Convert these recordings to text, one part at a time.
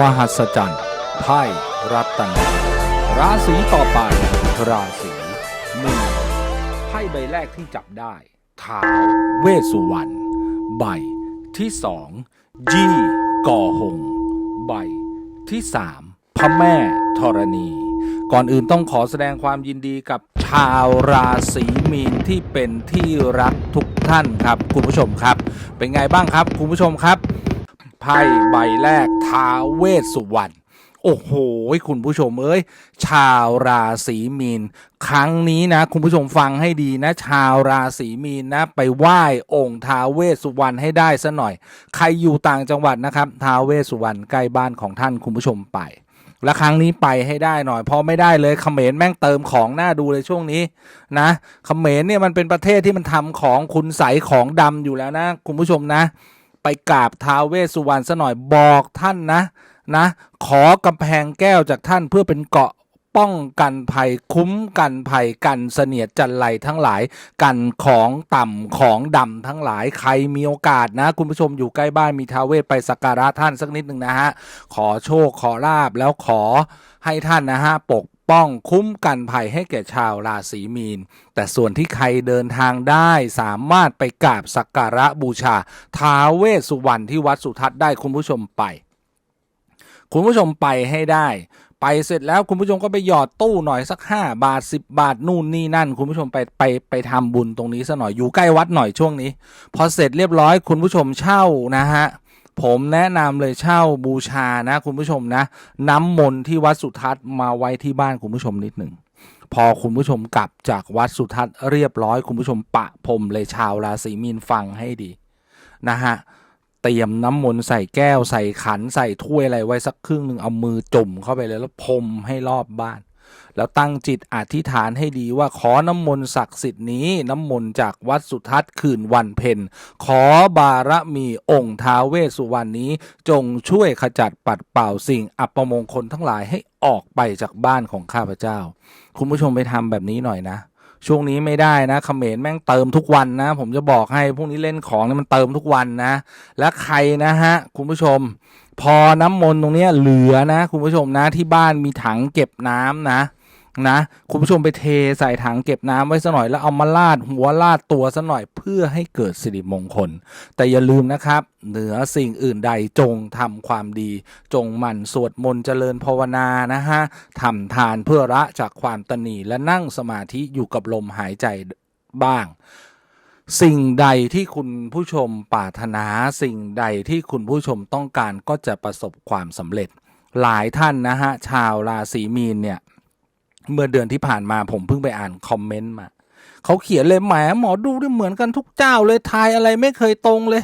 มหัศจรรย์ไพ่รัตนราศีต่อไป ราศีมีนไพ่ใบแรกที่จับได้ท้าวเวสสุวรรณใบที่สองยี่ก่อหง ใบที่สามพระแม่ธรณี ก่อนอื่นต้องขอแสดงความยินดีกับชาวราศีมีนที่เป็นที่รักทุกท่านครับ คุณผู้ชมครับ เป็นไงบ้างครับ คุณผู้ชมครับ ไพ่ใบแรกท้าเวสสุวรรณโอ้โห คุณผู้ชมเอ้ย ชาวราศีมีน ครั้งนี้นะ คุณผู้ชมฟังให้ดีนะ ชาวราศีมีนนะ ไปไหว้องค์ท้าเวสสุวรรณให้ได้ซะหน่อย ใครอยู่ต่างจังหวัดนะครับท้าเวสสุวรรณใกล้บ้านของท่านคุณผู้ชมไป และครั้งนี้ไปให้ได้หน่อยเพราะไม่ได้เลยเขมรแม่งเติมของหน้าดูเลยช่วงนี้นะเขมรเนี่ยมันเป็นประเทศที่มันทำของคุณใสของดำอยู่แล้วนะ คุณผู้ชมนะ ไปกราบท้าเวสสุวรรณซะหน่อยบอกท่านนะนะ ขอกำแพงแก้วจากท่านเพื่อเป็นเกาะป้องกันภัยคุ้มกันภัยกันเสนียดจันไรทั้งหลาย กันของต่ำของดำทั้งหลายใครมีโอกาสนะ คุณผู้ชมอยู่ใกล้บ้านมีท้าเวสไปสักการะท่านสักนิดหนึ่งนะฮะ ขอโชคขอลาบแล้วขอให้ท่านนะฮะปก ป้องคุ้มกันภัยให้แก่ชาวราศีมีน แต่ส่วนที่ใครเดินทางได้สามารถไปกราบสักการะบูชาท้าเวสสุวรรณที่วัดสุทัศน์ได้คุณผู้ชมไป คุณผู้ชมไปให้ได้ไปเสร็จแล้วคุณผู้ชมก็ไปหยอดตู้หน่อยสัก 5 บาท 10 บาทนู่นนี่นั่น คุณผู้ชมไปไปไปทำบุญตรงนี้ซะหน่อยอยู่ใกล้วัดหน่อยช่วงนี้ พอเสร็จเรียบร้อยคุณผู้ชมเช่านะฮะ ผมแนะนำเลยเช่าบูชานะคุณผู้ชมนะน้ำมนต์ที่วัดสุทัศน์มาไว้ที่บ้านคุณผู้ชมนิดหนึ่งพอคุณผู้ชมกลับจากวัดสุทัศน์เรียบร้อยคุณผู้ชมปะพรมเลยชาวราศีมีนฟังให้ดีนะฮะเตรียมน้ำมนต์ใส่แก้วใส่ขันใส่ถ้วยอะไรไว้สักครึ่งหนึ่งเอามือจุ่มเข้าไปเลยแล้วพรมให้รอบบ้าน แล้วตั้งจิตอธิษฐานให้ดีว่าขอน้ำมนต์ศักดิ์สิทธิ์นี้ น้ำมนต์จากวัดสุทัศน์คืนวันเพ็ญขอบารมีองค์ท้าเวสสุวรรณนี้ จงช่วยขจัดปัดเป่าสิ่งอัปมงคลทั้งหลายให้ออกไปจากบ้านของข้าพเจ้า คุณผู้ชมไปทำแบบนี้หน่อยนะช่วงนี้ไม่ได้นะเขมรแม่งเติมทุกวันนะ ผมจะบอกให้พวกนี้เล่นของเนี่ยมันเติมทุกวันนะ และใครนะฮะ คุณผู้ชม พอน้ำมนต์ตรงนี้เหลือนะ คุณผู้ชมนะที่บ้านมีถังเก็บน้ำนะ นะคุณผู้ชมไปเทใส่ถังเก็บน้ำไว้สัหน่อยแล้วเอามาลาดหัวลาดตัวสัหน่อยเพื่อให้เกิดสิริมงคล แต่อย่าลืมนะครับ เหนือสิ่งอื่นใดจงทำความดี จงหมั่นสวดมนต์เจริญภาวนานะฮะทำทานเพื่อละจากความตนีและนั่งสมาธิอยู่กับลมหายใจบ้าง สิ่งใดที่คุณผู้ชมปรารถนา สิ่งใดที่คุณผู้ชมต้องการก็จะประสบความสำเร็จ หลายท่านนะฮะชาวราศีมีนเนี่ย เมื่อเดือนที่ผ่านมาผมเพิ่งไปอ่านคอมเมนต์มาเขาเขียนเลยแหมหมอดูได้เหมือนกันทุกเจ้าเลยทายอะไรไม่เคยตรงเลย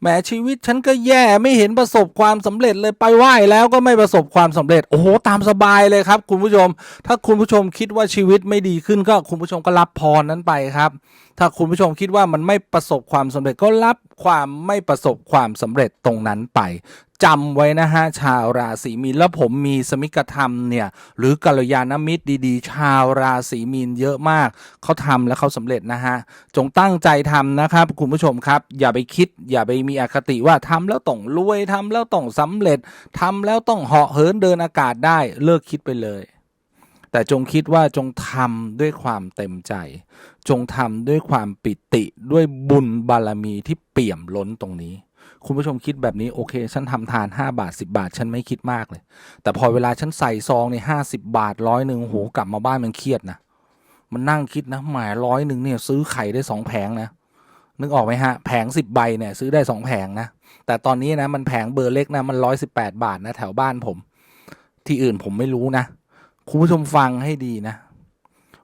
แหมชีวิตฉันก็แย่ไม่เห็นประสบความสำเร็จเลยไปไหว้แล้วก็ไม่ประสบความสำเร็จ โอ้โหตามสบายเลยครับ คุณผู้ชม ถ้าคุณผู้ชมคิดว่าชีวิตไม่ดีขึ้นก็คุณผู้ชมก็รับพรนั้นไปครับ ถ้าคุณผู้ชมคิดว่ามันไม่ประสบความสำเร็จก็รับความไม่ประสบความสำเร็จตรงนั้นไปจำไว้นะฮะชาวราศีมีนแล้วผมมีสมิกธรรมเนี่ยหรือกัลยาณมิตรดีๆ ชาวราศีมีนเยอะมากเขาทำแล้วเขาสำเร็จนะฮะจงตั้งใจทำนะครับคุณผู้ชมครับ อย่าไปคิด อย่าไปมีอคติว่าทำแล้วต้องรวยทำแล้วต้องสำเร็จทำแล้วต้องเหาะเหินเดินอากาศได้เลิกคิดไปเลย แต่จงคิดว่าจงทำด้วยความเต็มใจ จงทำด้วยความปิติด้วยบุญบารมีที่เปี่ยมล้นตรงนี้ คุณผู้ชมคิดแบบนี้โอเค ฉันทำทาน 5 บาท 10 บาท ฉันไม่คิดมากเลย แต่พอเวลาฉันใส่ซองในห้าสิบาทร้อยหนึ่งโหกลับมาบ้านมันเครียดนะมันนั่งคิดนะหมายร้อยหนึ่งเนี่ยซื้อไข่ได้สองแผงนะนึกออกไหมฮะ แผงสิบใบเนี่ยซื้อได้สองแผงนะ แต่ตอนนี้นะมันแผงเบอร์เล็กนะมันร้อยสิบแปดบาทนะแถวบ้านผม ที่อื่นผมไม่รู้นะ คุณผู้ชมฟังให้ดีนะ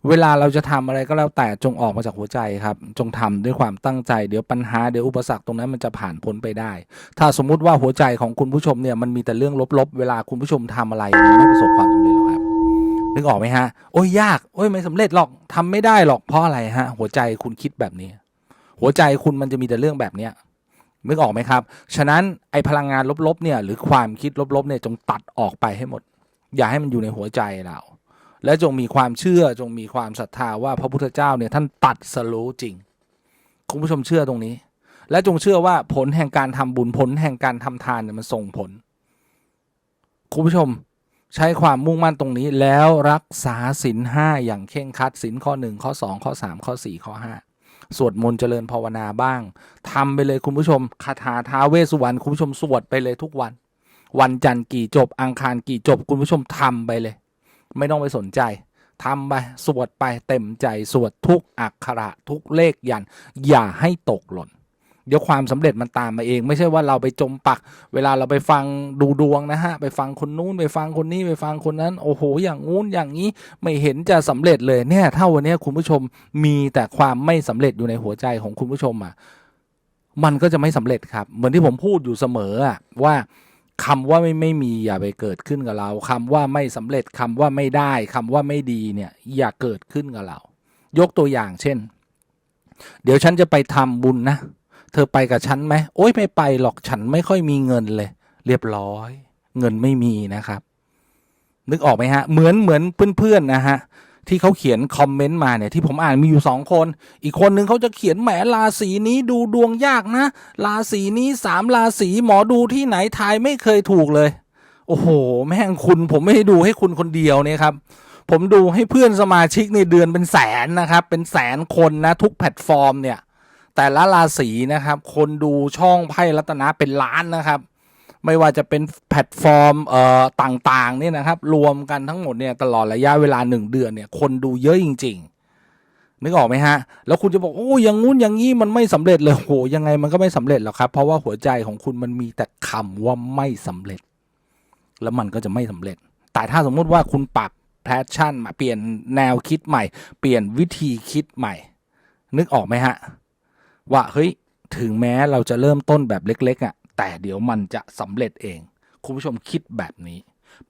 เวลาเราจะทำอะไรก็แล้วแต่จงออกมาจากหัวใจครับ จงทำด้วยความตั้งใจเดี๋ยวปัญหาเดี๋ยวอุปสรรคตรงนั้นมันจะผ่านพ้นไปได้ ถ้าสมมุติว่าหัวใจของคุณผู้ชมเนี่ยมันมีแต่เรื่องลบๆ เวลาคุณผู้ชมทำอะไรมันไม่ประสบความสำเร็จหรอกครับนึกออกไหมฮะ โอ้ยยาก โอ้ยไม่สำเร็จหรอกทำไม่ได้หรอกเพราะอะไรฮะ หัวใจคุณคิดแบบนี้ หัวใจคุณมันจะมีแต่เรื่องแบบเนี้ยนึกออกไหมครับ ฉะนั้นไอพลังงานลบๆเนี่ยหรือความคิดลบๆเนี่ยจงตัดออกไปให้หมด อย่าให้มันอยู่ในหัวใจเรา และจงมีความเชื่อจงมีความศรัทธาว่าพระพุทธเจ้าเนี่ยท่านตัดสรู้จริง คุณผู้ชมเชื่อตรงนี้ และจงเชื่อว่าผลแห่งการทำบุญผลแห่งการทำทานเนี่ยมันส่งผล คุณผู้ชมใช้ความมุ่งมั่นตรงนี้แล้วรักษาศีลห้าอย่างเคร่งคัดศีลข้อหนึ่งข้อสองข้อสามข้อสี่ข้อห้าสวดมนต์เจริญภาวนาบ้างทำไปเลยคุณผู้ชมคาถาท้าเวสุวรรณคุณผู้ชมสวดไปเลยทุกวัน วันจันทร์กี่จบ อังคารกี่จบ คุณผู้ชมทำไปเลย ไม่ต้องไปสนใจทำไปสวดไปเต็มใจสวดทุกอักขระทุกเลขยัน อย่าให้ตกหล่น เดี๋ยวความสำเร็จมันตามมาเอง ไม่ใช่ว่าเราไปจมปัก เวลาเราไปฟังดูดวงนะฮะ ไปฟังคนนู้นไปฟังคนนี้ไปฟังคนนั้น โอ้โห อย่างงู้นอย่างนี้ไม่เห็นจะสำเร็จเลยเนี่ยถ้าวันนี้คุณผู้ชมมีแต่ความไม่สำเร็จอยู่ในหัวใจของคุณผู้ชมอะมันก็จะไม่สำเร็จครับ เหมือนที่ผมพูดอยู่เสมออะว่า คำว่าไม่ไม่มีอย่าไปเกิดขึ้นกับเราคำว่าไม่สำเร็จคำว่าไม่ได้คำว่าไม่ดีเนี่ยอย่าเกิดขึ้นกับเรา ยกตัวอย่างเช่น เดี๋ยวฉันจะไปทำบุญนะ เธอไปกับฉันไหมโอ้ยไม่ไปหรอกฉันไม่ค่อยมีเงินเลย เรียบร้อย เงินไม่มีนะครับ นึกออกไหมฮะ เหมือนเหมือนเพื่อนๆนะฮะ ที่เขาเขียนคอมเมนต์มาเนี่ยที่ผมอ่านมีอยู่สองคน อีกคนนึงเขาจะเขียนแหมราศีนี้ดูดวงยากนะราศีนี้สามราศีหมอดูที่ไหนทายไม่เคยถูกเลย โอ้โห แม่งคุณผมไม่ได้ดูให้คุณคนเดียวเนี่ยครับผมดูให้เพื่อนสมาชิกในเดือนเป็นแสนนะครับ เป็นแสนคนนะทุกแพลตฟอร์มเนี่ย แต่ละราศีนะครับ คนดูช่องไพ่รัตนะเป็นล้านนะครับ ไม่ว่าจะเป็นแพลตฟอร์มเอ่อต่างๆเนี่ยนะครับ รวมกันทั้งหมดเนี่ยตลอดระยะเวลาหนึ่งเดือนเนี่ยคนดูเยอะจริง ๆ นึกออกไหมฮะ แล้วคุณจะบอกโอ้ย่างงู้นอย่างงี้มันไม่สำเร็จเลยโหยังไงมันก็ไม่สำเร็จหรอกครับ เพราะว่าหัวใจของคุณมันมีแต่คำว่าไม่สำเร็จ แล้วมันก็จะไม่สำเร็จ แต่ถ้าสมมุติว่าคุณปรับแพชชั่นมาเปลี่ยนแนวคิดใหม่ เปลี่ยนวิธีคิดใหม่ นึกออกไหมฮะว่าเฮ้ยถึงแม้เราจะเริ่มต้นแบบเล็ก ๆอะ แต่เดี๋ยวมันจะสำเร็จเอง คุณผู้ชมคิดแบบนี้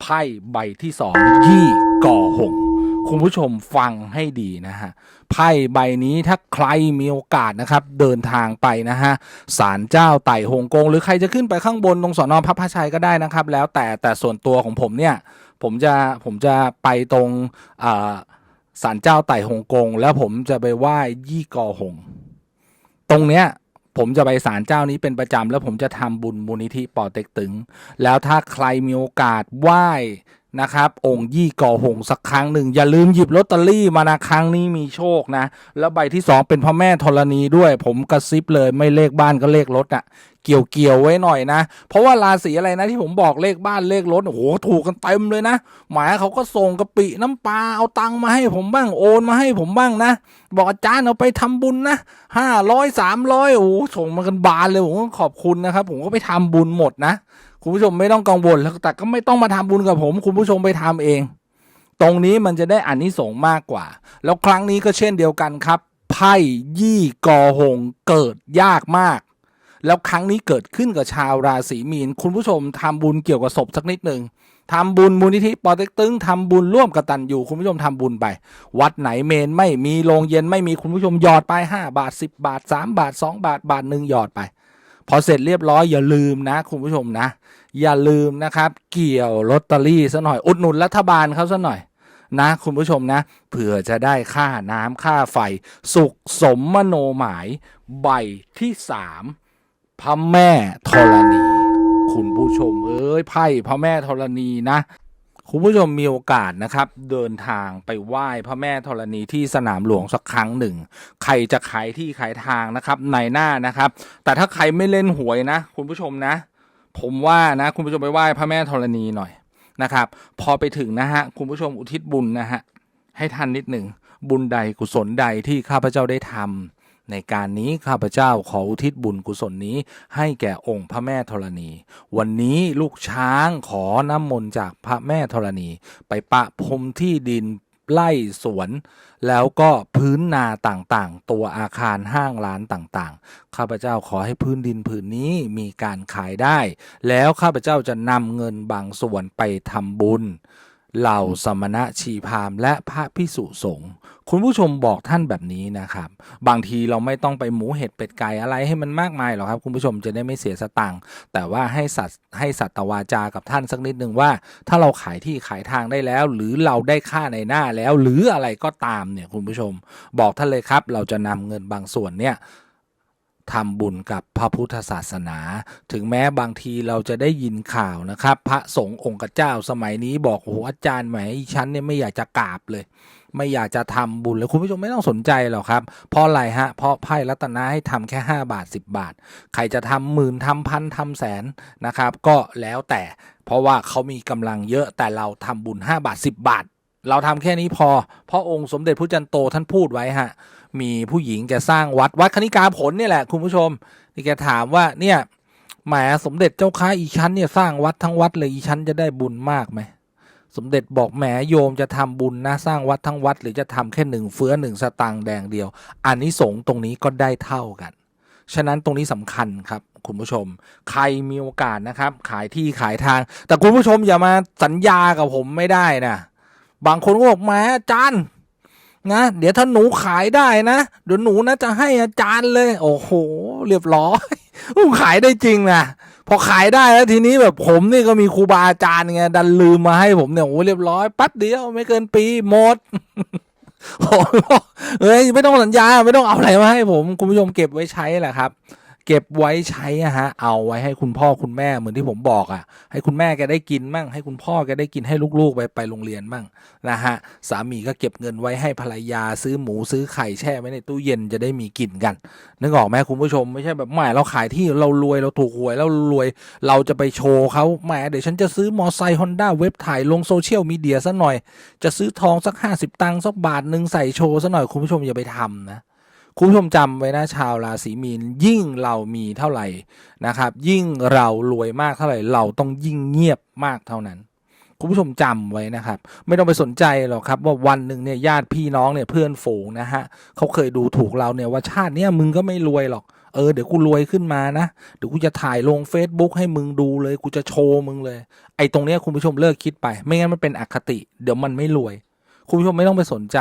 ไพ่ใบที่สองยี่ก่อหงคุณผู้ชมฟังให้ดีนะฮะไพ่ใบนี้ถ้าใครมีโอกาสนะครับ เดินทางไปนะฮะศาลเจ้าไต่หงกง หรือใครจะขึ้นไปข้างบนตรงสอนอพระพาชัยก็ได้นะครับ แล้วแต่แต่ส่วนตัวของผมเนี่ย ผมจะผมจะไปตรงศาลเจ้าไต่หงกง แล้วผมจะไปไหว้ยี่กอหง ตรงเนี้ย ผมจะไปศาลเจ้านี้เป็นประจำแล้วผมจะทำบุญมูลนิธิป่อเต็กตึง แล้วถ้าใครมีโอกาสไหว้ นะครับองค์ยี่ก่อหงสักครั้งหนึ่ง อย่าลืมหยิบลอตเตอรี่มานะครั้งนี้มีโชคนะ แล้วใบที่สองเป็นพระแม่ธรณีด้วย ผมกระซิบเลยไม่เลขบ้านก็เลขรถอะเกี่ยวเกี่ยวไว้หน่อยนะ เพราะว่าราศีอะไรนะที่ผมบอกเลขบ้านเลขรถโอ้โหถูกกันเต็มเลยนะ หมายเขาก็ส่งกะปิน้ำปลาเอาตังมาให้ผมบ้างโอนมาให้ผมบ้างนะ บอกอาจารย์เอาไปทำบุญนะห้าร้อยสามร้อยโอ้ส่งมากันบานเลยผมก็ขอบคุณนะครับผมก็ไปทำบุญหมดนะ คุณผู้ชมไม่ต้องกังวลแล้วแต่ก็ไม่ต้องมาทำบุญกับผม คุณผู้ชมไปทำเอง ตรงนี้มันจะได้อานิสงส์มากกว่า แล้วครั้งนี้ก็เช่นเดียวกันครับไพ่ยี่กอหงเกิดยากมาก แล้วครั้งนี้เกิดขึ้นกับชาวราศีมีน คุณผู้ชมทำบุญเกี่ยวกับศพสักนิดหนึ่งทำบุญมูลนิธิปอเต็กตึงทำบุญร่วมกับตันอยู่คุณผู้ชมทำบุญไป วัดไหนเมนไม่มีโรงเย็นไม่มีคุณผู้ชมหยอดไป 5 บาท 10 บาท 3 บาท 2 บาทบาทหนึ่งหยอดไป พอเสร็จเรียบร้อยอย่าลืมนะคุณผู้ชมนะ อย่าลืมนะครับ เกี่ยวลอตเตอรี่ซะหน่อยอุดหนุนรัฐบาลเขาซะหน่อยนะคุณผู้ชมนะเผื่อจะได้ค่าน้ำค่าไฟ สุขสมมโนหมาย ใบที่สามพระแม่ธรณี คุณผู้ชมเอ้ยไพ่พระแม่ธรณีนะ คุณผู้ชมมีโอกาสนะครับ เดินทางไปไหว้พระแม่ธรณีที่สนามหลวงสักครั้งหนึ่ง ใครจะขายที่ขายทางนะครับ ในหน้านะครับ แต่ถ้าใครไม่เล่นหวยนะ คุณผู้ชมนะ ผมว่านะคุณผู้ชมไปไหว้พระแม่ธรณีหน่อยนะครับ พอไปถึงนะฮะคุณผู้ชมอุทิศบุญนะฮะให้ท่านนิดหนึ่งบุญใดกุศลใดที่ข้าพเจ้าได้ทำ ในการนี้ข้าพเจ้าขออุทิศบุญกุศลนี้ให้แก่องค์พระแม่ธรณี วันนี้ลูกช้างขอน้ำมนต์จากพระแม่ธรณี ไปปะพรมที่ดินไล่สวน แล้วก็พื้นนาต่างๆ ตัวอาคารห้างร้านต่างๆ ข้าพเจ้าขอให้พื้นดินผืนนี้มีการขายได้ แล้วข้าพเจ้าจะนำเงินบางส่วนไปทำบุญ เหล่าสมณะชีพามและพระพิสุสงฆ์คุณผู้ชมบอกท่านแบบนี้นะครับ บางทีเราไม่ต้องไปหมูเห็ดเป็ดไก่อะไรให้มันมากมายหรอกครับ คุณผู้ชมจะได้ไม่เสียสตังค์แต่ว่าให้สัตให้สัตวาจากับท่านสักนิดหนึ่งว่า ถ้าเราขายที่ขายทางได้แล้ว หรือเราได้ค่าในหน้าแล้ว หรืออะไรก็ตามเนี่ยคุณผู้ชม บอกท่านเลยครับ เราจะนำเงินบางส่วนเนี่ย ทำบุญกับพระพุทธศาสนา ถึงแม้บางทีเราจะได้ยินข่าวนะครับ พระสงฆ์องค์เจ้าสมัยนี้บอกโอ้โหอาจารย์แหมฉันเนี่ยไม่อยากจะกราบเลย ไม่อยากจะทำบุญเลยคุณผู้ชมไม่ต้องสนใจหรอกครับ เพราะอะไรฮะ เพราะไพ่รัตนาให้ทำแค่ 5 บาท 10 บาท ใครจะทำหมื่นทำพันทำแสนนะครับ ก็แล้วแต่เพราะว่าเขามีกำลังเยอะแต่เราทำบุญ 5 บาท 10 บาทเราทำแค่นี้พอ เพราะองค์สมเด็จพระจันโตท่านพูดไว้ฮะ มีผู้หญิงแกสร้างวัดวัดคณิกาผลเนี่ยแหละ คุณผู้ชมที่แกถามว่าเนี่ยแหมสมเด็จเจ้าค้าอีชั้นเนี่ยสร้างวัดทั้งวัดเลยอีชั้นจะได้บุญมากไหมสมเด็จบอกแหมโยมจะทำบุญนะสร้างวัดทั้งวัด หรือจะทำแค่หนึ่งเฟื้อหนึ่งสตางค์แดงเดียวอันนี้สงตรงนี้ก็ได้เท่ากัน ฉะนั้นตรงนี้สำคัญครับคุณผู้ชม ใครมีโอกาสนะครับ ขายที่ขายทาง แต่คุณผู้ชมอย่ามาสัญญากับผมไม่ได้นะบางคนก็บอกแหมจารย์ นะ เดี๋ยวถ้าหนูขายได้นะเดี๋ยวหนูนะจะให้อาจารย์เลย โอ้โห เรียบร้อยผมขายได้จริงนะพอขายได้แล้วทีนี้แบบผมนี่ก็มีครูบาอาจารย์ไงดันลืมมาให้ผมเนี่ยโอ้เรียบร้อยปั๊บเดียวไม่เกินปีหมดโอ้เฮ้ยไม่ต้องสัญญาไม่ต้องเอาอะไรมาให้ผม คุณผู้ชมเก็บไว้ใช้แหละครับ เก็บไว้ใช้อะฮะ เอาไว้ให้คุณพ่อคุณแม่เหมือนที่ผมบอกอะให้คุณแม่แกได้กินมั่ง ให้คุณพ่อแกได้กินให้ลูกๆ ไปไปโรงเรียนมั่งนะฮะ สามีก็เก็บเงินไว้ให้ภรรยาซื้อหมูซื้อไข่แช่ไว้ในตู้เย็นจะได้มีกินกันนึกออกไหมคุณผู้ชมไม่ใช่แบบแหมเราขายที่เรารวยเราถูกหวยเรารวย เราจะไปโชว์เขาแหมเดี๋ยวฉันจะซื้อมอไซค์ฮอนด้าเว็บถ่ายลงโซเชียลมีเดียซะหน่อย จะซื้อทองสักห้าสิบตังค์สักบาทหนึ่งใส่โชว์ซะหน่อยคุณผู้ชมอย่าไปทำนะ คุณผู้ชมจำไว้นะชาวราศีมีนยิ่งเรามีเท่าไหร่นะครับ ยิ่งเรารวยมากเท่าไหร่ เราต้องยิ่งเงียบมากเท่านั้น คุณผู้ชมจำไว้นะครับ ไม่ต้องไปสนใจหรอกครับ ว่าวันหนึ่งเนี่ยญาติพี่น้องเนี่ยเพื่อนฝูงนะฮะเขาเคยดูถูกเราเนี่ยว่าชาติเนี้ยมึงก็ไม่รวยหรอกเออเดี๋ยวกูรวยขึ้นมานะเดี๋ยวกูจะถ่ายลง Facebook ให้มึงดูเลยกูจะโชว์มึงเลย ไอ้ตรงเนี้ยคุณผู้ชมเลิกคิดไป ไม่งั้นมันเป็นอคติ เดี๋ยวมันไม่รวย คุณผู้ชมไม่ต้องไปสนใจ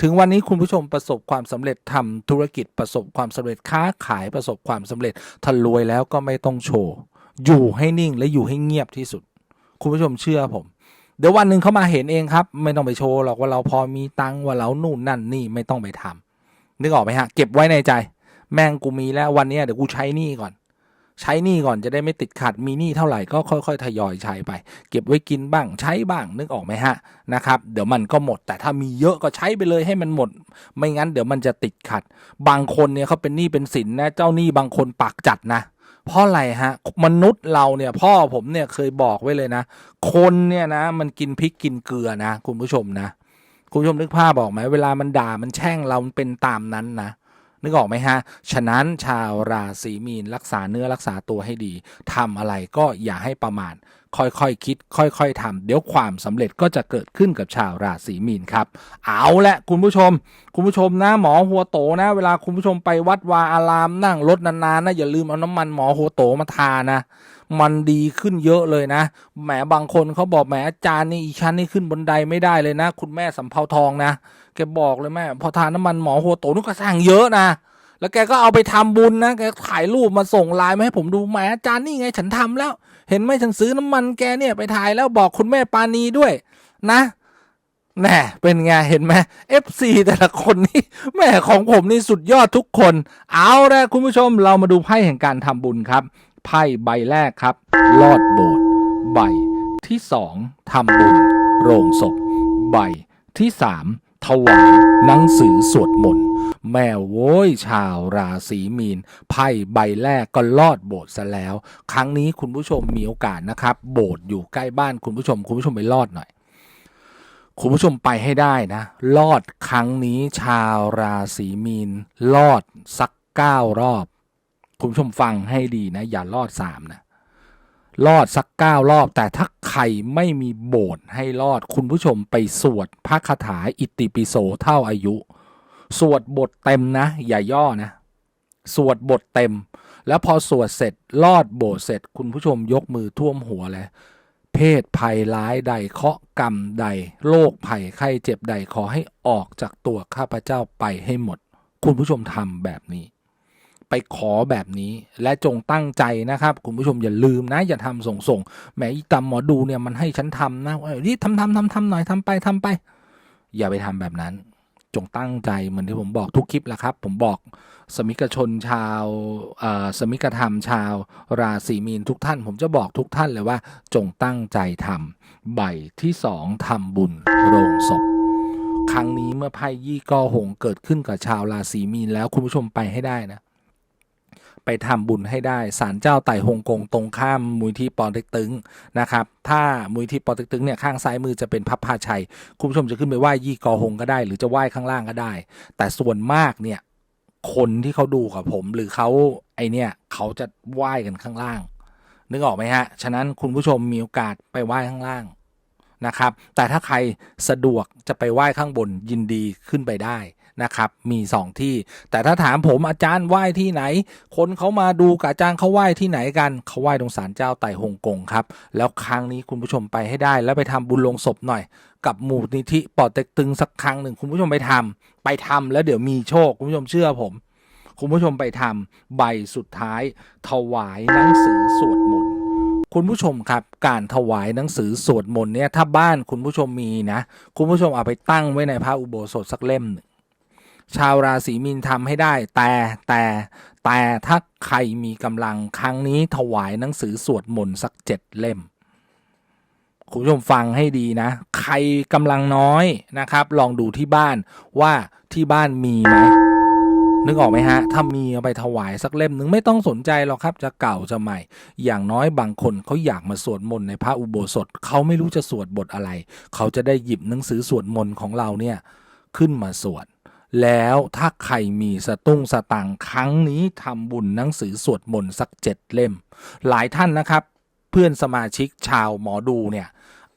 ถึงวันนี้คุณผู้ชมประสบความสำเร็จทำธุรกิจประสบความสำเร็จค้าขายประสบความสำเร็จถ้ารวยแล้วก็ไม่ต้องโชว์ อยู่ให้นิ่งและอยู่ให้เงียบที่สุด คุณผู้ชมเชื่อผม เดี๋ยววันหนึ่งเขามาเห็นเองครับ ไม่ต้องไปโชว์หรอกว่าเราพอมีตังค์ว่าเรานู่นนั่นนี่ไม่ต้องไปทำนึกออกไหมฮะ เก็บไว้ในใจ แม่งกูมีแล้ววันนี้เดี๋ยวกูใช้นี้ก่อน ใช้หนี้ก่อนจะได้ไม่ติดขัดมีหนี้เท่าไหร่ก็ค่อยๆทยอยใช้ไป เก็บไว้กินบ้างใช้บ้างนึกออกไหมฮะนะครับเดี๋ยวมันก็หมด แต่ถ้ามีเยอะก็ใช้ไปเลยให้มันหมด ไม่งั้นเดี๋ยวมันจะติดขัด บางคนเนี่ยเขาเป็นหนี้เป็นสินนะเจ้าหนี้บางคนปากจัดนะเพราะอะไรฮะมนุษย์เราเนี่ยพ่อผมเนี่ยเคยบอกไว้เลยนะ คนเนี่ยนะมันกินพริกกินเกลือนะ คุณผู้ชมนะ คุณผู้ชมนึกภาพบอกไหมเวลามันด่ามันแช่งเรามันเป็นตามนั้นนะ นึกออกไหมฮะ ฉะนั้นชาวราศีมีนรักษาเนื้อรักษาตัวให้ดีทำอะไรก็อย่าให้ประมาทค่อยๆคคิด ค่อยๆทำเดี๋ยวความสำเร็จก็จะเกิดขึ้นกับชาวราศีมีนครับ เอาละคุณผู้ชม คุณผู้ชมนะหมอหัวโตนะ เวลาคุณผู้ชมไปวัดวาอารามนั่งรถนานๆนะอย่าลืมเอาน้ำมันหมอหัวโตมาทานะมันดีขึ้นเยอะเลยนะ แหมบางคนเขาบอกแหมอาจารย์นี่อีชั้นนี่ขึ้นบนไดไม่ได้เลยนะ คุณแม่สำเภาทองนะ แกบอกเลยแม่พอทานน้ำมันหมอหัวโตนุกกระสั่งเยอะนะแล้วแกก็เอาไปทำบุญนะแกถ่ายรูปมาส่งไลน์มาให้ผมดูแหมอาจารย์นี่ไงฉันทำแล้ว เห็นไหมฉันซื้อน้ำมันแกเนี่ยไปถ่ายแล้วบอกคุณแม่ปานีด้วย นะแน่เป็นไงเห็นไหม FC แต่ละคนนี่แม่ของผมนี่สุดยอดทุกคน เอาละคุณผู้ชมเรามาดูไพ่แห่งการทำบุญครับ ไพ่ใบแรกครับ ลอดโบสถ์ใบที่สองทำบุญ โรงศพ ใบที่สาม ถวายหนังสือสวดมนต์แม่โว้ยชาวราศีมีน ไพ่ใบแรกก็ลอดโบสถ์ซะแล้ว ครั้งนี้คุณผู้ชมมีโอกาสนะครับ โบสถ์อยู่ใกล้บ้านคุณผู้ชม คุณผู้ชมไปลอดหน่อย คุณผู้ชมไปให้ได้นะ ลอดครั้งนี้ชาวราศีมีน ลอดสักเก้ารอบ คุณผู้ชมฟังให้ดีนะ อย่าลอดสามนะ ลอดสักเก้ารอบ แต่ถ้าใครไม่มีโบสถ์ให้ลอดคุณผู้ชมไปสวดพระคาถาอิติปิโสเท่าอายุ สวดบทเต็มนะ อย่าย่อนะ สวดบทเต็ม แล้วพอสวดเสร็จลอดโบสถ์เสร็จ คุณผู้ชมยกมือท่วมหัวเลยเพศภัยร้ายใดเคาะกรรมใดโรคภัยไข้เจ็บใดขอให้ออกจากตัวข้าพเจ้าไปให้หมด คุณผู้ชมทำแบบนี้ ไปขอแบบนี้ และจงตั้งใจนะครับ คุณผู้ชมอย่าลืมนะ อย่าทำส่งส่งแหมอีตำหมอดูเนี่ยมันให้ฉันทำนะเอ้ยนี่ทำทำทำทำหน่อยทำไปทำไป อย่าไปทำแบบนั้น จงตั้งใจเหมือนที่ผมบอกทุกคลิปแหละครับ ผมบอกสมิกชนชาวสมิกธรรมชาว ราศีมีนทุกท่าน ผมจะบอกทุกท่านเลยว่า จงตั้งใจทำใบที่สองทำบุญโรงศพครั้งนี้เมื่อไพ่ยี่กอหงเกิดขึ้นกับชาวราศีมีนแล้วคุณผู้ชมไปให้ได้นะ ไปทำบุญให้ได้ศาลเจ้าไต่ฮงกงตรงข้ามมูลที่ปอเต็กตึงนะครับถ้ามูลที่ปอเต็กตึงเนี่ยข้างซ้ายมือจะเป็นพับพาชัย คุณผู้ชมจะขึ้นไปไหว้ยี่กอหงก็ได้ หรือจะไหว้ข้างล่างก็ได้ แต่ส่วนมากเนี่ยคนที่เขาดูกับผมหรือเขาไอเนี่ยเขาจะไหว้กันข้างล่าง นึกออกไหมฮะ ฉะนั้นคุณผู้ชมมีโอกาสไปไหว้ข้างล่าง นะครับ แต่ถ้าใครสะดวกจะไปไหว้ข้างบนยินดีขึ้นไปได้นะครับ มีสองที่ แต่ถ้าถามผมอาจารย์ไหว้ที่ไหน คนเขามาดูกับอาจารย์เขาไหว้ที่ไหนกันเขาไหว้ตรงศาลเจ้าไต่ฮงกงครับ แล้วครั้งนี้คุณผู้ชมไปให้ได้ แล้วไปทำบุญลงศพหน่อย กับหมูลนิธิปอดเต็กตึงสักครั้งหนึ่งคุณผู้ชมไปทำไปทำแล้วเดี๋ยวมีโชค คุณผู้ชมเชื่อผม คุณผู้ชมไปทำใบสุดท้าย ถวายหนังสือสวดมนต์ คุณผู้ชมครับการถวายหนังสือสวดมนต์เนี่ยถ้าบ้านคุณผู้ชมมีนะคุณผู้ชมเอาไปตั้งไว้ในพระอุโบสถสักเล่มหนึ่งชาวราศีมีนทำให้ได้ แต่แต่แต่ถ้าใครมีกำลังครั้งนี้ถวายหนังสือสวดมนต์สักเจ็ดเล่ม คุณผู้ชมฟังให้ดีนะ ใครกำลังน้อยนะครับ ลองดูที่บ้านว่าที่บ้านมีไหม นึกออกไหมฮะ ถ้ามีเอาไปถวายสักเล่มนึงไม่ต้องสนใจหรอกครับ จะเก่าจะใหม่ อย่างน้อยบางคนเขาอยากมาสวดมนต์ในพระอุโบสถเขาไม่รู้จะสวดบทอะไร เขาจะได้หยิบหนังสือสวดมนต์ของเราเนี่ยขึ้นมาสวดแล้วถ้าใครมีสตุ้งสตังค์ครั้งนี้ทำบุญหนังสือสวดมนต์สักเจ็ดเล่ม หลายท่านนะครับ เพื่อนสมาชิกชาวหมอดูเนี่ย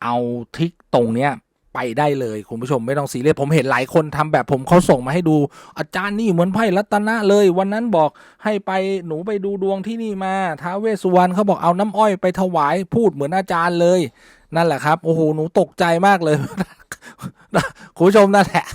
เอาทิกตรงเนี้ย ไปได้เลยคุณผู้ชมไม่ต้องซีเรียสผมเห็นหลายคนทำแบบผมเขาส่งมาให้ดู อาจารย์นี่เหมือนไพ่รัตนะเลย วันนั้นบอกให้ไปหนูไปดูดวงที่นี่มาท้าเวสุวรรณเขาบอกเอาน้ำอ้อยไปถวายพูดเหมือนอาจารย์เลย นั่นแหละครับโอ้โหหนูตกใจมากเลยคุณผู้ชมนั่นแหละ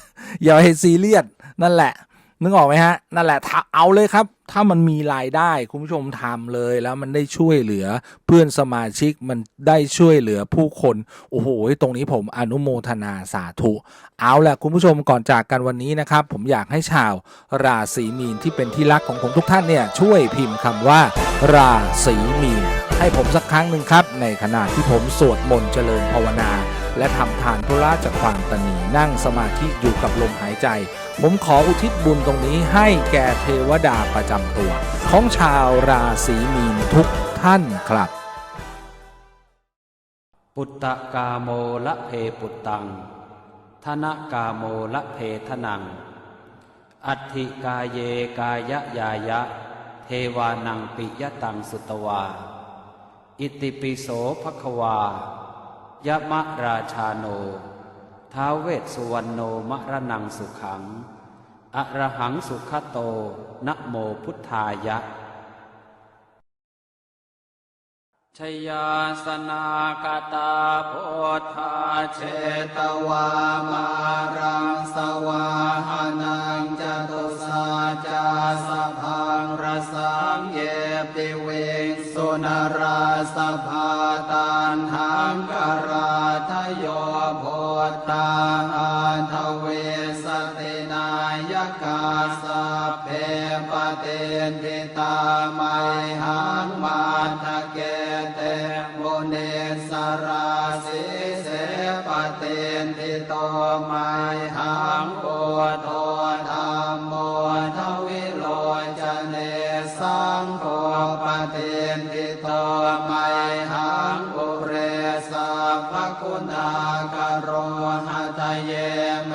อย่าให้ซีเรียสนั่นแหละ นึกออกไหมฮะ นั่นแหละเอาเลยครับ ถ้ามันมีรายได้คุณผู้ชมทำเลยแล้วมันได้ช่วยเหลือเพื่อนสมาชิกมันได้ช่วยเหลือผู้คน โอ้โห ตรงนี้ผมอนุโมทนาสาธุ เอาแหละคุณผู้ชมก่อนจากกันวันนี้นะครับ ผมอยากให้ชาว ราศีมีนที่เป็นที่รักของผมทุกท่านเนี่ยช่วยพิมพ์คำว่า ราศีมีนให้ผมสักครั้งหนึ่งครับ ในขณะที่ผมสวดมนต์เจริญภาวนา และทำทานธุระจากความตนีนั่งสมาธิอยู่กับลมหายใจ ผมขออุทิศบุญตรงนี้ให้แก่เทวดาประจำตัว ของชาวราศีมีนทุกท่านครับ ปุตตะกาโมละเพปุตตังธนกาโมละเพทนัง อัติกาเยกายะยายะ เทวานังปิยตังสุตวา อิติปิโสภควา ยะมะราชาโน ท้าเวสสุวรรณโนมะระนังสุขัง อระหังสุขโตนะโมพุทธายะ ชยาสนากตาโพธาเชตวามารังสวาหานังจตุสาจาสะพังรสังเยปิเวงสุนราสภา เม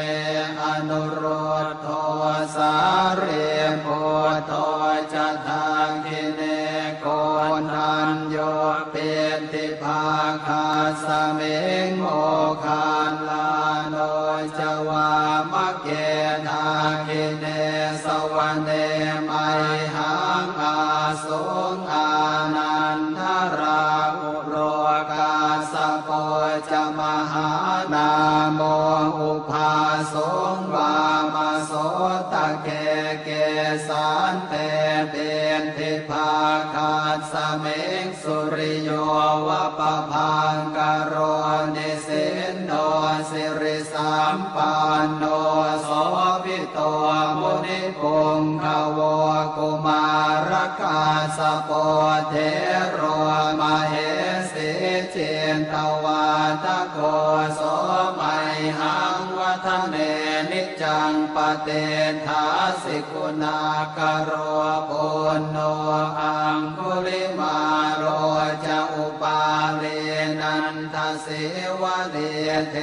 อนุโรธโทสาเร สิริสามปานโนโสพิโตมุนิพงขวกุมารกาสโปเทโรมาเหสิเจนตวาตโกโสมัยหังวัฒเนนิจังปเตทาสิกุณากโรปุณโนอังคุลิมาโรจะอุปาเลนันทเส เท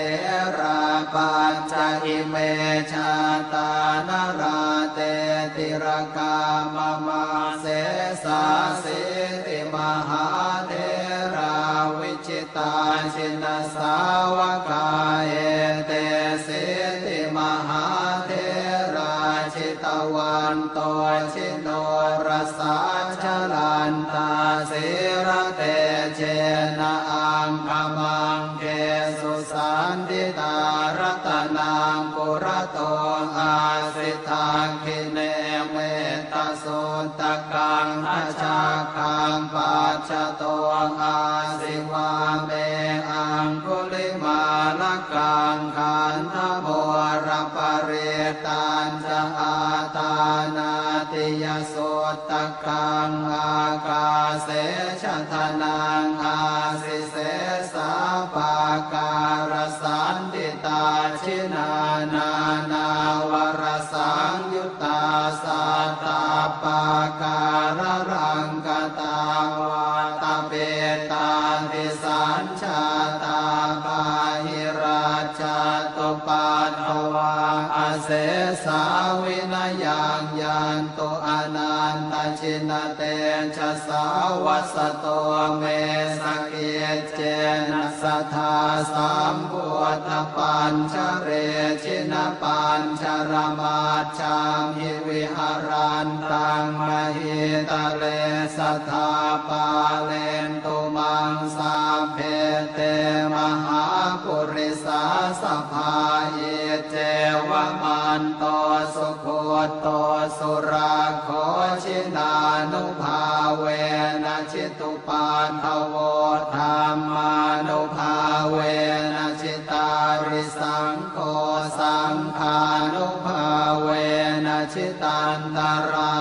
ราปัจจอิเมชาตานราเตติรกามมาเสสาสิติมหาเทราวิจิตาชินสาวกาย ปัจจโตอาสิวาเมอังคุลิมาลกังขันธโมรปเรตานจะอาตานาติยสุตกังอากาเสชะทนังอาสิเส สโตเมสกเกเจนะสทธาสัมพุทธปัญชเรชินปัญชรมาชามหิวิหารันตังมหิตเลสทธาปาเลนตุมังสาเพเตมหาปุริสาสภาเย นโตสุโคตโตสุราโคชินานุภาเวนะชิตุปาทโวธรรมานุภาเวนะชิตาริสังโฆสังฆานุภาเวนะชิตันตรา